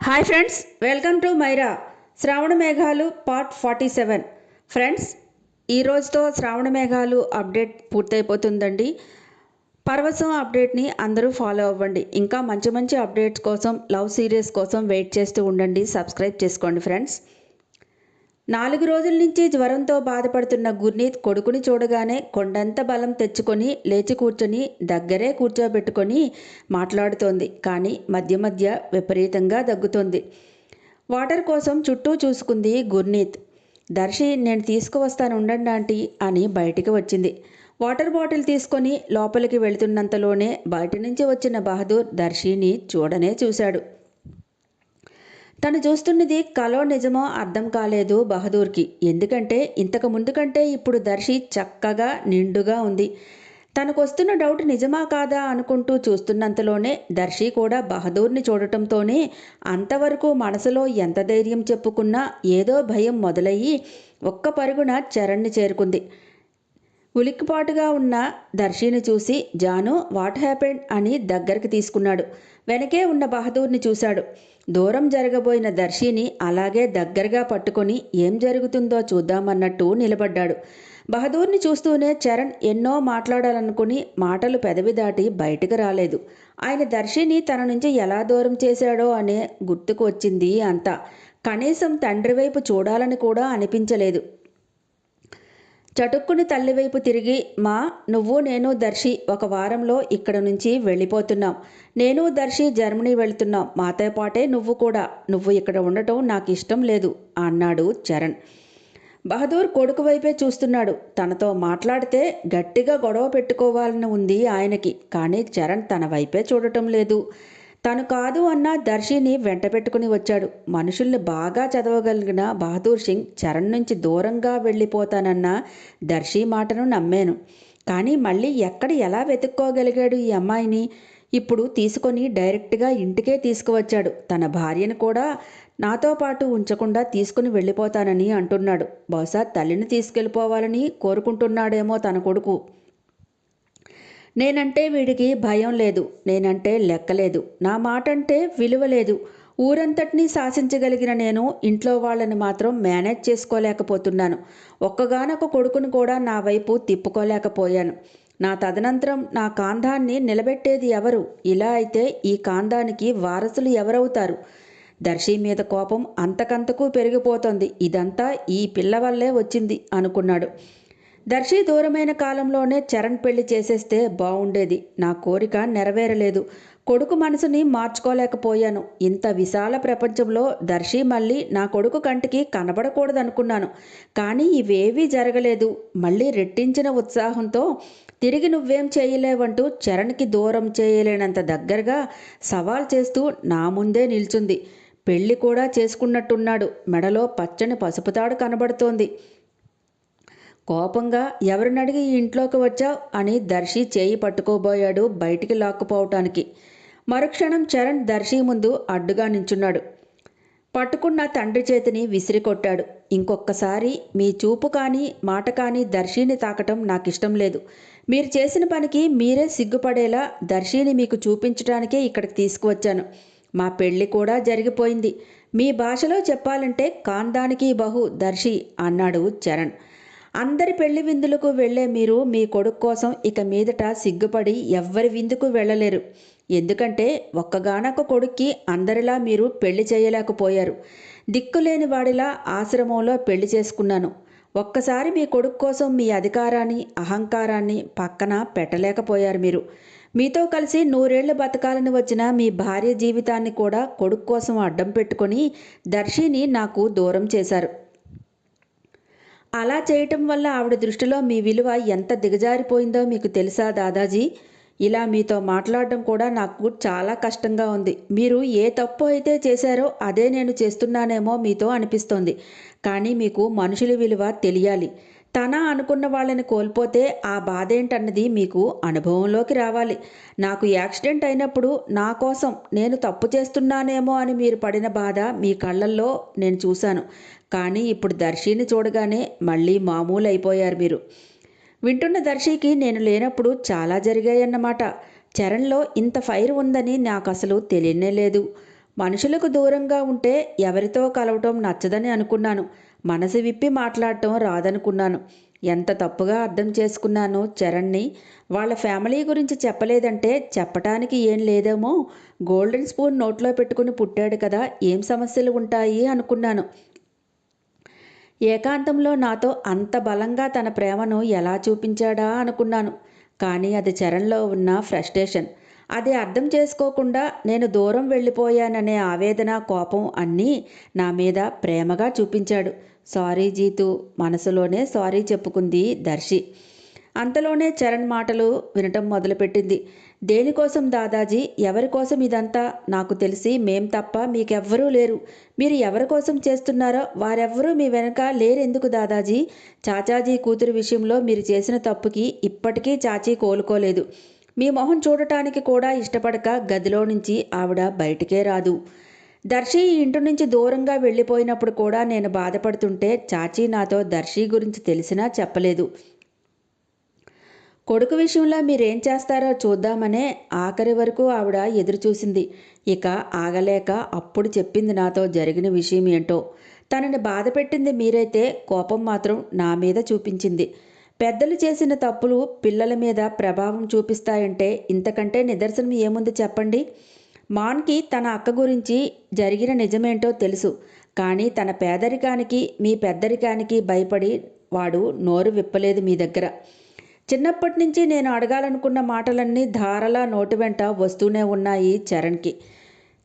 Hi friends welcome to Myra Shravana Meghalu part forty seven. Friends ఈ రోజుతో శ్రావణ Meghalu update పూర్తయిపోతుందండి. పర్వసం అప్డేట్ని అందరూ follow అవ్వండి. ఇంకా మంచి మంచి అప్డేట్స్ కోసం లవ్ సీరియస్ కోసం వెయిట్ చేస్తూ ఉండండి. సబ్స్క్రైబ్ చేసుకోండి ఫ్రెండ్స్. నాలుగు రోజుల నుంచి జ్వరంతో బాధపడుతున్న గుర్నీత్ కొడుకుని చూడగానే కొండంత బలం తెచ్చుకొని లేచి కూర్చొని దగ్గరే కూర్చోబెట్టుకొని మాట్లాడుతోంది. కానీ మధ్య మధ్య విపరీతంగా దగ్గుతోంది. వాటర్ కోసం చుట్టూ చూసుకుంది గుర్నీత్. దర్శి నేను తీసుకువస్తాను ఉండండి ఆంటీ అని బయటికి వచ్చింది. వాటర్ బాటిల్ తీసుకొని లోపలికి వెళుతున్నంతలోనే బయట నుంచి వచ్చిన బహదూర్ దర్శిని చూడనే చూశాడు. తను చూస్తున్నది కలో నిజమో అర్థం కాలేదు బహదూర్కి. ఎందుకంటే ఇంతకు ముందు కంటే ఇప్పుడు దర్శి చక్కగా నిండుగా ఉంది. తనకు వస్తున్న డౌట్ నిజమా కాదా అనుకుంటూ చూస్తున్నంతలోనే దర్శి కూడా బహదూర్ని చూడటంతోనే అంతవరకు మనసులో ఎంత ధైర్యం చెప్పుకున్నా ఏదో భయం మొదలయ్యి ఒక్క పరుగున చరణ్ని చేరుకుంది. ఉలిక్కిపాటుగా ఉన్న దర్శిని చూసి జాను వాట్ హ్యాపెండ్ అని దగ్గరికి తీసుకున్నాడు. వెనకే ఉన్న బహదూర్ని చూశాడు. దూరం జరగబోయిన దర్శిని అలాగే దగ్గరగా పట్టుకొని ఏం జరుగుతుందో చూద్దామన్నట్టు నిలబడ్డాడు. బహదూర్ని చూస్తూనే చరణ్ ఎన్నో మాట్లాడాలనుకుని మాటలు పెదవి దాటి బయటకు రాలేదు. ఆయన దర్శిని తన నుంచి ఎలా దూరం చేశాడో అనే గుర్తుకు వచ్చింది అంతా. కనీసం తండ్రి వైపు చూడాలని కూడా అనిపించలేదు. చటుక్కుని తల్లివైపు తిరిగి మా నువ్వు నేను దర్శి ఒక వారంలో ఇక్కడ నుంచి వెళ్ళిపోతున్నాం. నేను దర్శి జర్మనీ వెళ్తున్నాం. మాతో పాటే నువ్వు కూడా. నువ్వు ఇక్కడ ఉండటం నాకు ఇష్టం లేదు అన్నాడు చరణ్. బహదూర్ కొడుకు వైపే చూస్తున్నాడు. తనతో మాట్లాడితే గట్టిగా గొడవ పెట్టుకోవాలని ఉంది ఆయనకి. కానీ చరణ్ తన వైపే చూడటం లేదు. తను కాదు అన్న దర్శిని వెంట పెట్టుకుని వచ్చాడు. మనుషుల్ని బాగా చదవగలిగిన బహదూర్ సింగ్ చరణ్ నుంచి దూరంగా వెళ్ళిపోతానన్న దర్శి మాటను నమ్మాను. కానీ మళ్ళీ ఎక్కడ ఎలా వెతుక్కోగలిగాడు ఈ అమ్మాయిని? ఇప్పుడు తీసుకొని డైరెక్ట్గా ఇంటికే తీసుకువచ్చాడు. తన భార్యను కూడా నాతో పాటు ఉంచకుండా తీసుకుని వెళ్ళిపోతానని అంటున్నాడు. బహుశా తల్లిని తీసుకెళ్ళిపోవాలని కోరుకుంటున్నాడేమో తన కొడుకు. నేనంటే వీడికి భయం లేదు నేనంటే లెక్కలేదు నా మాట అంటే విలువ లేదు. ఊరంతటినీ శాసించగలిగిన నేను ఇంట్లో వాళ్ళని మాత్రం మేనేజ్ చేసుకోలేకపోతున్నాను. ఒక్కగానొక కొడుకును కూడా నా వైపు తిప్పుకోలేకపోయాను. నా తదనంతరం నా కాందాన్ని నిలబెట్టేది ఎవరు? ఇలా అయితే ఈ కాందానికి వారసులు ఎవరవుతారు? దర్శి మీద కోపం అంతకంతకు పెరిగిపోతుంది. ఇదంతా ఈ పిల్ల వల్లే వచ్చింది అనుకున్నాడు. దర్శి దూరమైన కాలంలోనే చరణ్ పెళ్ళి చేసేస్తే బాగుండేది నా కోరిక నెరవేరలేదు. కొడుకు మనసుని మార్చుకోలేకపోయాను. ఇంత విశాల ప్రపంచంలో దర్శి మళ్ళీ నా కొడుకు కంటికి కనబడకూడదనుకున్నాను. కానీ ఇవేవీ జరగలేదు. మళ్ళీ రెట్టించిన ఉత్సాహంతో తిరిగి నువ్వేం చేయలేవంటూ చరణ్కి దూరం చేయలేనంత దగ్గరగా సవాల్ చేస్తూ నా ముందే నిల్చుంది. పెళ్ళి కూడా చేసుకున్నట్టున్నాడు. మెడలో పచ్చని పసుపుతాడు కనబడుతోంది. కోపంగా ఎవరినడిగి ఇంట్లోకి వచ్చావు అని దర్శి చేయి పట్టుకోబోయాడు బయటికి లాక్కుపోవటానికి. మరుక్షణం చరణ్ దర్శి ముందు అడ్డుగా నించున్నాడు. పట్టుకున్న తండ్రి చేతిని విసిరి కొట్టాడు ఇంకొక్కసారి మీ చూపు కానీ మాట కానీ దర్శిని తాకటం నాకు ఇష్టం లేదు. మీరు చేసిన పనికి మీరే సిగ్గుపడేలా దర్శిని మీకు చూపించడానికే ఇక్కడికి తీసుకువచ్చాను. మా పెళ్ళి కూడా జరిగిపోయింది. మీ భాషలో చెప్పాలంటే కాందానికి బహు దర్శి అన్నాడు చరణ్. అందరి పెళ్ళి విందులకు వెళ్ళే మీరు మీ కొడుకు కోసం ఇక మీదట సిగ్గుపడి ఎవ్వరి విందుకు వెళ్ళలేరు. ఎందుకంటే ఒక్కగానొక్క కొడుక్కి అందరిలా మీరు పెళ్ళి చేయలేకపోయారు. దిక్కులేని వాడిలా ఆశ్రమంలో పెళ్ళి చేసుకున్నాను. ఒక్కసారి మీ కొడుకు కోసం మీ అధికారాన్ని అహంకారాన్ని పక్కన పెట్టలేకపోయారు మీరు. మీతో కలిసి నూరేళ్ళు బతకాలని వచ్చిన మీ భార్య జీవితాన్ని కూడా కొడుకు కోసం అడ్డం పెట్టుకొని దర్శిని నాకు దూరం చేశారు. అలా చేయటం వల్ల ఆవిడ దృష్టిలో మీ విలువ ఎంత దిగజారిపోయిందో మీకు తెలుసా దాదాజీ? ఇలా మీతో మాట్లాడడం కూడా నాకు చాలా కష్టంగా ఉంది. మీరు ఏ తప్పు అయితే చేశారో అదే నేను చేస్తున్నానేమో మీతో అనిపిస్తోంది. కానీ మీకు మనుషుల విలువ తెలియాలి. తన అనుకున్న వాళ్ళని కోల్పోతే ఆ బాధ ఏంటన్నది మీకు అనుభవంలోకి రావాలి. నాకు యాక్సిడెంట్ అయినప్పుడు నా కోసం నేను తప్పు చేస్తున్నానేమో అని మీరు పడిన బాధ మీ కళ్ళల్లో నేను చూశాను. కానీ ఇప్పుడు దర్శిని చూడగానే మళ్ళీ మామూలు అయిపోయారు మీరు. వింటున్న దర్శికి నేను లేనప్పుడు చాలా జరిగాయన్నమాట. చరణ్లో ఇంత ఫైర్ ఉందని నాకు అసలు తెలియనే లేదు. మనుషులకు దూరంగా ఉంటే ఎవరితో కలవటం నచ్చదని అనుకున్నాను. మనసు విప్పి మాట్లాడటం రాదనుకున్నాను. ఎంత తప్పుగా అర్థం చేసుకున్నాను చరణ్ని. వాళ్ళ ఫ్యామిలీ గురించి చెప్పలేదంటే చెప్పటానికి ఏం లేదేమో. గోల్డెన్ స్పూన్ నోట్లో పెట్టుకుని పుట్టాడు కదా ఏం సమస్యలు ఉంటాయి అనుకున్నాను. ఏకాంతంలో నాతో అంత బలంగా తన ప్రేమను ఎలా చూపించాడా అనుకున్నాను. కానీ అది చరణ్లో ఉన్న ఫ్రస్ట్రేషన్. అది అర్థం చేసుకోకుండా నేను దూరం వెళ్ళిపోయాననే ఆవేదన కోపం అన్నీ నా మీద ప్రేమగా చూపించాడు. సారీ జీతు మనసులోనే సారీ చెప్పుకుంది దర్శి. అంతలోనే చరణ్ మాటలు వినటం మొదలుపెట్టింది. దేనికోసం దాదాజీ? ఎవరి కోసం ఇదంతా? నాకు తెలిసి మేం తప్ప మీకెవ్వరూ లేరు. మీరు ఎవరి కోసం చేస్తున్నారో వారెవ్వరూ మీ వెనక లేరెందుకు దాదాజీ? చాచాజీ కూతురు విషయంలో మీరు చేసిన తప్పుకి ఇప్పటికీ చాచీ కోలుకోలేదు. మీ మొహం చూడటానికి కూడా ఇష్టపడక గదిలో నుంచి ఆవిడ బయటికే రాదు. దర్శి ఇంటి నుంచి దూరంగా వెళ్ళిపోయినప్పుడు కూడా నేను బాధపడుతుంటే చాచీ నాతో దర్శి గురించి తెలిసినా చెప్పలేదు. కొడుకు విషయంలో మీరేం చేస్తారో చూద్దామనే ఆఖరి వరకు ఆవిడ ఎదురు చూసింది ఇక ఆగలేక అప్పుడు చెప్పింది నాతో జరిగిన విషయం ఏంటో. తనని బాధ పెట్టింది మీరైతే కోపం మాత్రం నా మీద చూపించింది. పెద్దలు చేసిన తప్పులు పిల్లల మీద ప్రభావం చూపిస్తాయంటే ఇంతకంటే నిదర్శనం ఏముంది చెప్పండి? మాన్కి తన అక్క గురించి జరిగిన నిజమేంటో తెలుసు. కానీ తన పేదరికానికి మీ పెద్దరికానికి భయపడి వాడు నోరు విప్పలేదు మీ దగ్గర. చిన్నప్పటి నుంచి నేను అడగాలనుకున్న మాటలన్నీ ధారలా నోటి వెంట వస్తూనే ఉన్నాయి చరణ్కి.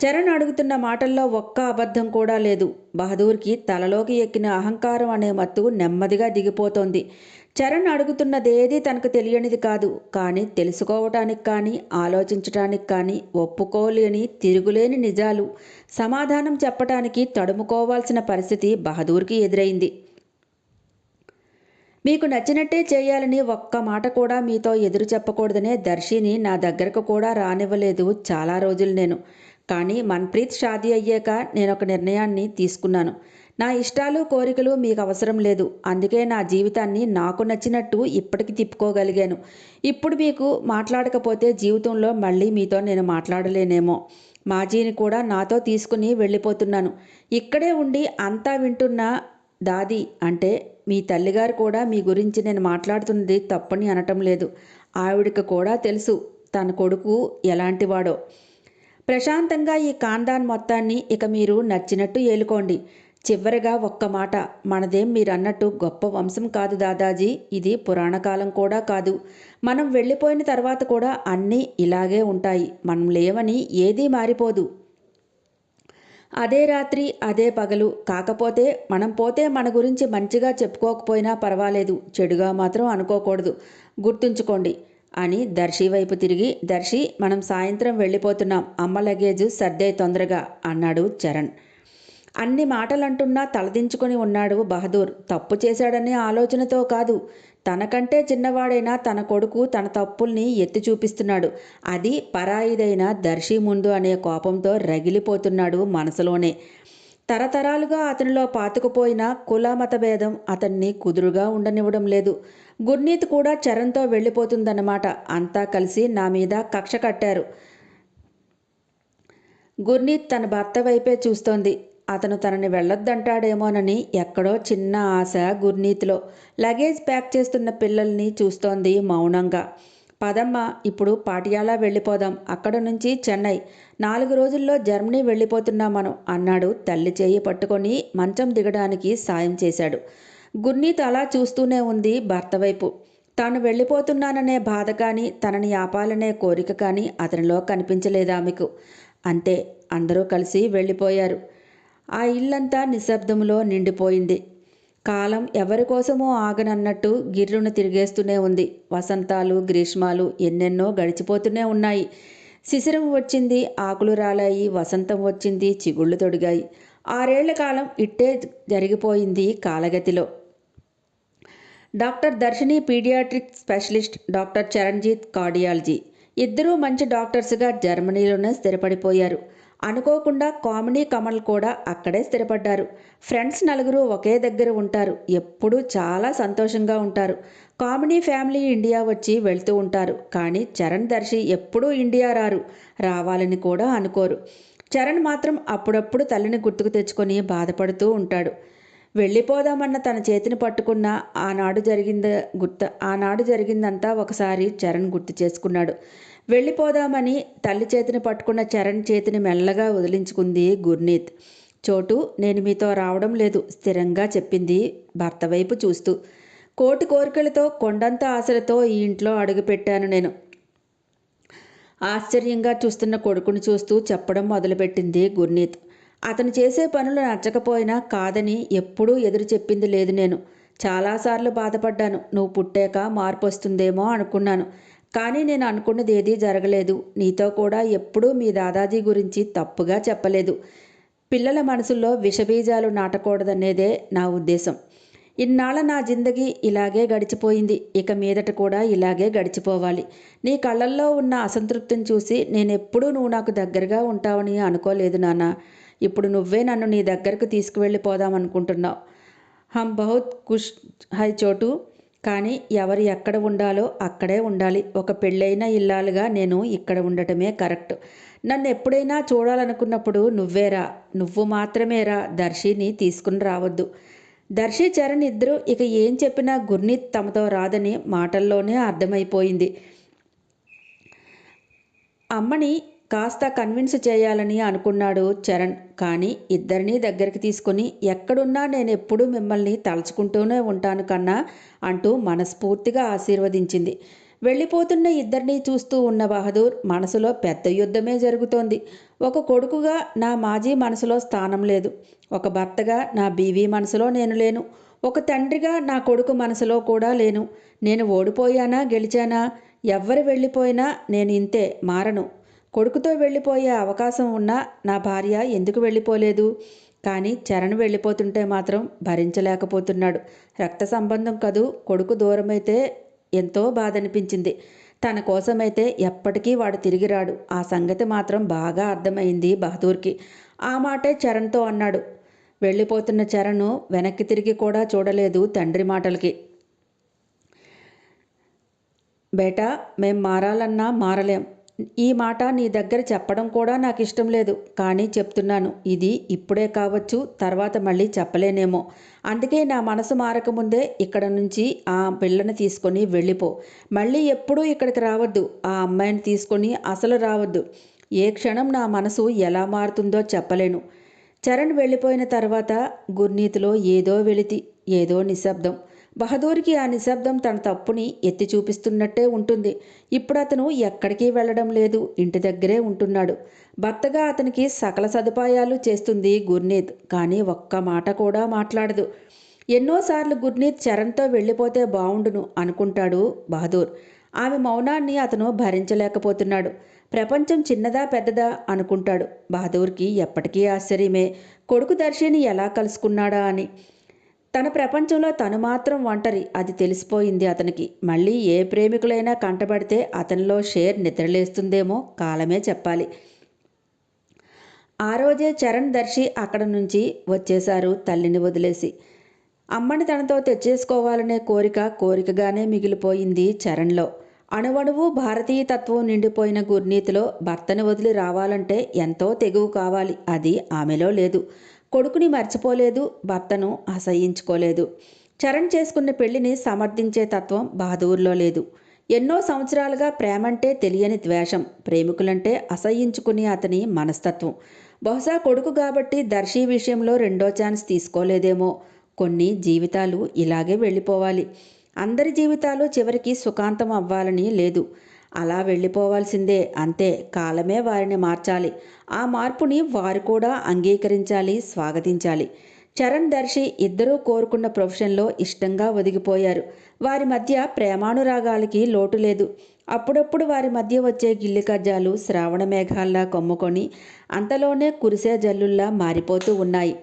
చరణ్ అడుగుతున్న మాటల్లో ఒక్క అబద్ధం కూడా లేదు. బహదూర్కి తలలోకి ఎక్కిన అహంకారం అనే మత్తు నెమ్మదిగా దిగిపోతోంది. చరణ్ అడుగుతున్నదేదీ తనకు తెలియనిది కాదు. కానీ తెలుసుకోవటానికి కానీ ఆలోచించటానికి కానీ ఒప్పుకోలేని తిరుగులేని నిజాలు. సమాధానం చెప్పటానికి తడుముకోవాల్సిన పరిస్థితి బహదూర్కి ఎదురైంది. మీకు నచ్చినట్టే చేయాలని ఒక్క మాట కూడా మీతో ఎదురు చెప్పకూడదనే దర్శిని నా దగ్గరకు కూడా రానివ్వలేదు చాలా రోజులు నేను. కానీ మన్ప్రీత్ షాదీ అయ్యాక నేను ఒక నిర్ణయాన్ని తీసుకున్నాను. నా ఇష్టాలు కోరికలు మీకు అవసరం లేదు. అందుకే నా జీవితాన్ని నాకు నచ్చినట్టు ఇప్పటికి తిప్పుకోగలిగాను ఇప్పుడు మీకు మాట్లాడకపోతే జీవితంలో మళ్ళీ మీతో నేను మాట్లాడలేనేమో. మాజీని కూడా నాతో తీసుకుని వెళ్ళిపోతున్నాను. ఇక్కడే ఉండి అంతా వింటున్న దాది అంటే మీ తల్లిగారు కూడా మీ గురించి నేను మాట్లాడుతున్నది తప్పని అనటం లేదు. ఆవిడకి కూడా తెలుసు తన కొడుకు ఎలాంటివాడో. ప్రశాంతంగా ఈ కాందాన్ మొత్తాన్ని ఇక మీరు నచ్చినట్టు ఏలుకోండి. చివరిగా ఒక్క మాట. మనదేం మీరన్నట్టు గొప్ప వంశం కాదు దాదాజీ. ఇది పురాణకాలం కూడా కాదు. మనం వెళ్ళిపోయిన తర్వాత కూడా అన్నీ ఇలాగే ఉంటాయి. మనం లేవని ఏదీ మారిపోదు. అదే రాత్రి అదే పగలు. కాకపోతే మనం పోతే మన గురించి మంచిగా చెప్పుకోకపోయినా పర్వాలేదు. చెడుగా మాత్రం అనుకోకూడదు. గుర్తుంచుకోండి. అని దర్శి వైపు తిరిగి దర్శి మనం సాయంత్రం వెళ్ళిపోతున్నాం. అమ్మ లగేజ్ సర్దే తొందరగా అన్నాడు చరణ్. అన్ని మాటలంటున్నా తలదించుకొని ఉన్నాడు బహదూర్. తప్పు చేశాడనే ఆలోచనతో కాదు. తనకంటే చిన్నవాడైన తన కొడుకు తన తప్పుల్ని ఎత్తి చూపిస్తున్నాడు. అది పరాయిదైన దర్శి ముందు అనే కోపంతో రగిలిపోతున్నాడు మనసులోనే. తరతరాలుగా అతనిలో పాతుకుపోయిన కుల మత భేదం అతన్ని కుదురుగా ఉండనివ్వడం లేదు. గుర్నీత్ కూడా చరణ్తో వెళ్ళిపోతుందన్నమాట. అంతా కలిసి నా మీద కక్ష కట్టారు. గుర్నీత్ తన భర్త వైపే చూస్తోంది. అతను తనని వెళ్ళొద్దంటాడేమోనని ఎక్కడో చిన్న ఆశ గుర్నీతిలో లగేజ్ ప్యాక్ చేస్తున్న పిల్లల్ని చూస్తోంది మౌనంగా. పదమ్మ ఇప్పుడు పాటియాలా వెళ్ళిపోదాం. అక్కడ నుంచి చెన్నై. నాలుగు రోజుల్లో జర్మనీ వెళ్ళిపోతున్నాం మనం అన్నాడు తల్లి చేయి పట్టుకొని మంచం దిగడానికి సాయం చేశాడు. గుర్నీత్ అలా చూస్తూనే ఉంది భర్త వైపు. తాను వెళ్ళిపోతున్నాననే బాధ కానీ తనని ఆపాలనే కోరిక కానీ అతనిలో కనిపించలేదు ఆమెకు అంతే అందరూ కలిసి వెళ్ళిపోయారు. ఆ ఇల్లంతా నిశ్శబ్దములో నిండిపోయింది. కాలం ఎవరి కోసమో ఆగనన్నట్టు గిర్రును తిరిగేస్తూనే ఉంది. వసంతాలు గ్రీష్మాలు ఎన్నెన్నో గడిచిపోతూనే ఉన్నాయి. శిశిరం వచ్చింది ఆకులు రాలాయి వసంతం వచ్చింది చిగుళ్ళు తొడిగాయి. ఆరేళ్ళ కాలం ఇట్టే జరిగిపోయింది కాలగతిలో. Doctor Darshini paediatric specialist doctor Charanjit cardiology. ఇద్దరూ మంచి డాక్టర్స్గా జర్మనీలోనే స్థిరపడిపోయారు. అనుకోకుండా కామెడీ కమల్ కూడా అక్కడే స్థిరపడ్డారు. ఫ్రెండ్స్ నలుగురు ఒకే దగ్గర ఉంటారు. ఎప్పుడూ చాలా సంతోషంగా ఉంటారు. కామెడీ ఫ్యామిలీ ఇండియా వచ్చి వెళ్తూ ఉంటారు. కానీ చరణ్ దర్శి ఎప్పుడూ ఇండియా రారు. రావాలని కూడా అనుకోరు. చరణ్ మాత్రం అప్పుడప్పుడు తల్లిని గుర్తుకు తెచ్చుకొని బాధపడుతూ ఉంటాడు. వెళ్ళిపోదామన్న తన చేతిని పట్టుకున్న ఆనాడు జరిగింద గుర్త ఆనాడు జరిగిందంతా ఒకసారి చరణ్ గుర్తు చేసుకున్నాడు. వెళ్ళిపోదామని తల్లి చేతిని పట్టుకున్న చరణ్ చేతిని మెల్లగా వదిలించుకుంది గుర్నీత్. చోటు నేను మీతో రావడం లేదు స్థిరంగా చెప్పింది భర్త వైపు చూస్తూ. కోటి కోరికలతో కొండంత ఆశలతో ఈ ఇంట్లో అడుగుపెట్టాను నేను. ఆశ్చర్యంగా చూస్తున్న కొడుకుని చూస్తూ చెప్పడం మొదలుపెట్టింది గుర్నీత్. అతను చేసే పనులు నచ్చకపోయినా కాదని ఎప్పుడూ ఎదురు చెప్పింది లేదు నేను. చాలాసార్లు బాధపడ్డాను. నువ్వు పుట్టాక మార్పు వస్తుందేమో అనుకున్నాను. కానీ నేను అనుకున్నది ఏదీ జరగలేదు. నీతో కూడా ఎప్పుడూ మీ దాదాజీ గురించి తప్పుగా చెప్పలేదు. పిల్లల మనసుల్లో విషబీజాలు నాటకూడదనేదే నా ఉద్దేశం. ఇన్నాళ్ళ నా జిందగీ ఇలాగే గడిచిపోయింది. ఇక మీదట కూడా ఇలాగే గడిచిపోవాలి. నీ కళ్ళల్లో ఉన్న అసంతృప్తిని చూసి నేనెప్పుడూ నువ్వు నాకు దగ్గరగా ఉంటావని అనుకోలేదు నాన్న. ఇప్పుడు నువ్వే నన్ను నీ దగ్గరకు తీసుకువెళ్ళిపోదాం అనుకుంటున్నావు. హమ్ బహుత్ కుష్ హై చోటు. కానీ ఎవరు ఎక్కడ ఉండాలో అక్కడే ఉండాలి. ఒక పెళ్ళైన ఇల్లాలుగా నేను ఇక్కడ ఉండటమే కరెక్ట్. నన్ను ఎప్పుడైనా చూడాలనుకున్నప్పుడు నువ్వేరా నువ్వు మాత్రమేరా దర్శిని తీసుకుని రావద్దు. దర్శి చరణ్ ఇద్దరు ఇక ఏం చెప్పినా గుర్నీత్ తమతో రాదని మాటల్లోనే అర్థమైపోయింది. అమ్మని కాస్త కన్విన్స్ చేయాలని అనుకున్నాడు చరణ్. కానీ ఇద్దరినీ దగ్గరికి తీసుకుని ఎక్కడున్నా నేను ఎప్పుడూ మిమ్మల్ని తలుచుకుంటూనే ఉంటాను కన్నా అంటూ మనస్ఫూర్తిగా ఆశీర్వదించింది. వెళ్ళిపోతున్న ఇద్దరినీ చూస్తూ ఉన్న బహదూర్ మనసులో పెద్ద యుద్ధమే జరుగుతోంది. ఒక కొడుకుగా నా మాజీ మనసులో స్థానం లేదు. ఒక భర్తగా నా బీవీ మనసులో నేను లేను. ఒక తండ్రిగా నా కొడుకు మనసులో కూడా లేను. నేను ఓడిపోయానా గెలిచానా? ఎవ్వరు వెళ్ళిపోయినా నేను ఇంతే మారను. కొడుకుతో వెళ్ళిపోయే అవకాశం ఉన్నా నా భార్య ఎందుకు వెళ్ళిపోలేదు? కానీ చరణ్ వెళ్ళిపోతుంటే మాత్రం భరించలేకపోతున్నాడు. రక్త సంబంధం కదూ కొడుకు దూరమైతే ఎంతో బాధ అనిపించింది తన కోసమైతే ఎప్పటికీ వాడు తిరిగి రాడు. ఆ సంగతి మాత్రం బాగా అర్థమైంది బహదూర్కి. ఆ మాటే చరణ్తో అన్నాడు. వెళ్ళిపోతున్న చరణ్ వెనక్కి తిరిగి కూడా చూడలేదు తండ్రి మాటలకి. బేటా మేం మారాలన్నా మారలేం. ఈ మాట నీ దగ్గర చెప్పడం కూడా నాకు ఇష్టం లేదు. కానీ చెప్తున్నాను ఇది ఇప్పుడే కావచ్చు తర్వాత మళ్ళీ చెప్పలేనేమో. అందుకే నా మనసు మారకముందే ఇక్కడ నుంచి ఆ పిల్లని తీసుకొని వెళ్ళిపో. మళ్ళీ ఎప్పుడూ ఇక్కడికి రావద్దు. ఆ అమ్మాయిని తీసుకొని అసలు రావద్దు. ఏ క్షణం నా మనసు ఎలా మారుతుందో చెప్పలేను. చరణ్ వెళ్ళిపోయిన తర్వాత గుర్నీతిలో ఏదో వెలితి ఏదో నిశ్శబ్దం. బహదూర్కి ఆ నిశ్శబ్దం తన తప్పుని ఎత్తి చూపిస్తున్నట్టే ఉంటుంది. ఇప్పుడు అతను ఎక్కడికి వెళ్ళడం లేదు. ఇంటి దగ్గరే ఉంటున్నాడు. భర్తగా అతనికి సకల సదుపాయాలు చేస్తుంది గుర్నీత్. కానీ ఒక్క మాట కూడా మాట్లాడదు. ఎన్నోసార్లు గుర్నీత్ చరణ్తో వెళ్ళిపోతే బావుండును అనుకుంటాడు బహదూర్. ఆమె మౌనాన్ని అతను భరించలేకపోతున్నాడు. ప్రపంచం చిన్నదా పెద్దదా అనుకుంటాడు బహదూర్కి ఎప్పటికీ ఆశ్చర్యమే. కొడుకు దర్శిని ఎలా కలుసుకున్నాడా అని. తన ప్రపంచంలో తను మాత్రం ఒంటరి అది తెలిసిపోయింది అతనికి. మళ్ళీ ఏ ప్రేమికులైనా కంటపడితే అతనిలో షేర్ నిద్రలేస్తుందేమో కాలమే చెప్పాలి. ఆ రోజే చరణ్ దర్శి అక్కడ నుంచి వచ్చేశారు తల్లిని వదిలేసి. అమ్మని తనతో తెచ్చేసుకోవాలనే కోరిక కోరికగానే మిగిలిపోయింది చరణ్లో. అణువణువు భారతీయ తత్వం నిండిపోయిన గుర్నీతిలో భర్తను వదిలి రావాలంటే ఎంతో తెగువ కావాలి అది ఆమెలో లేదు. కొడుకుని మర్చిపోలేదు భర్తను అసహించుకోలేదు. చరణ్ చేసుకున్న పెళ్ళిని సమర్థించే తత్వం బహదూర్లో లేదు. ఎన్నో సంవత్సరాలుగా ప్రేమంటే తెలియని ద్వేషం ప్రేమికులంటే అసహించుకునే అతని మనస్తత్వం. బహుశా కొడుకు కాబట్టి దర్శి విషయంలో రెండో ఛాన్స్ తీసుకోలేదేమో. కొన్ని జీవితాలు ఇలాగే వెళ్ళిపోవాలి. అందరి జీవితాలు చివరికి సుఖాంతం అవ్వాలని లేదు. అలా వెళ్ళిపోవాల్సిందే. అంతే కాలమే వారిని మార్చాలి. ఆ మార్పుని వారు కూడా అంగీకరించాలి స్వాగతించాలి. చరణ్ దర్శి ఇద్దరూ కోరుకున్న ప్రొఫెషన్లో ఇష్టంగా ఒదిగిపోయారు. వారి మధ్య ప్రేమానురాగాలకి లోటు లేదు. అప్పుడప్పుడు వారి మధ్య వచ్చే గిల్లి కజ్జాలు శ్రావణ మేఘాల్లా కొమ్ముకొని అంతలోనే కురిసే జల్లుల్లా మారిపోతూ ఉన్నాయి.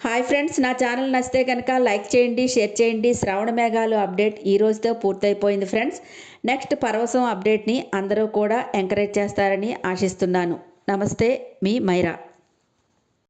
హాయ్ ఫ్రెండ్స్ నా ఛానల్ నచ్చితే కనుక లైక్ చేయండి షేర్ చేయండి. శ్రావణ మేఘాలు అప్డేట్ ఈ రోజుతో పూర్తయిపోయింది ఫ్రెండ్స్. నెక్స్ట్ పరవశం అప్డేట్ని అందరూ కూడా ఎంకరేజ్ చేస్తారని ఆశిస్తున్నాను. నమస్తే మీ మైరా.